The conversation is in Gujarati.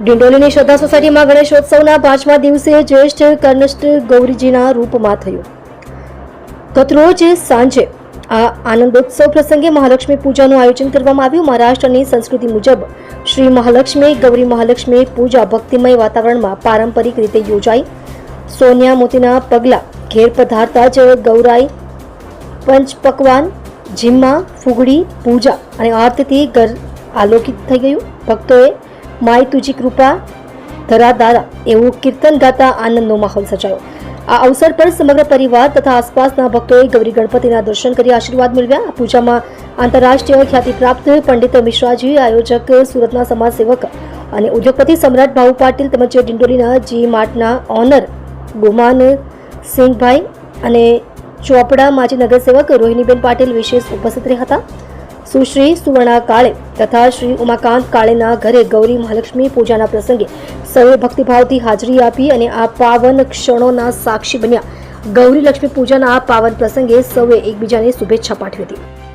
ડિંડોલીની શ્રદ્ધા સોસાયટીમાં ગણેશોત્સવના પાંચમા દિવસે જ્યેષ્ઠ કર્ણષ્ઠ ગૌરીજીના રૂપમાં થયું. ગતરોજ સાંજે આ આનંદોત્સવ પ્રસંગે મહાલક્ષ્મી પૂજાનું આયોજન કરવામાં આવ્યું. મહારાષ્ટ્રની સંસ્કૃતિ મુજબ શ્રી મહાલક્ષ્મી, ગૌરી મહાલક્ષ્મી પૂજા ભક્તિમય વાતાવરણમાં પારંપરિક રીતે યોજાઈ. સોનિયા મોતીના પગલા ઘેર પધારતા જ ગૌરાઈ, પંચ પકવાન, જીમ્મા, ફુગડી, પૂજા અને આરતીથી ઘર આલોકિત થઈ ગયું. ભક્તોએ માય તુજી કૃપા. ધરા દારા એવું કીર્તન ગાતા આનંદનો માહોલ સર્જાયો. આ અવસર પર સમગ્ર પરિવાર તથા આસપાસના ભક્તોએ ગૌરી ગણપતિના દર્શન કરી આશીર્વાદ મેળવ્યા. પૂજામાં આંતરરાષ્ટ્રીય ખ્યાતિ પ્રાપ્ત પંડિત મિશ્રાજી, આયોજક સુરતના સમાજસેવક અને ઉદ્યોગપતિ સમ્રાટ ભાઉ પાટીલ તેમજ ડિંડોલીના જી માર્ટના ઓનર ગુમાન સિંહભાઈ અને ચોપડા માજી નગરસેવક રોહિણીબેન પાટીલ વિશેષ ઉપસ્થિત રહ્યા હતા. સુશ્રી સુવર્ણા કાળે તથા શ્રી ઉમાકાંત કાળેના ઘરે ગૌરી મહાલક્ષ્મી પૂજાના પ્રસંગે સૌએ ભક્તિભાવથી હાજરી આપી અને આ પાવન ક્ષણોના સાક્ષી બન્યા. ગૌરી લક્ષ્મી પૂજાના આ પાવન પ્રસંગે સૌએ એકબીજાને શુભેચ્છા પાઠવી હતી.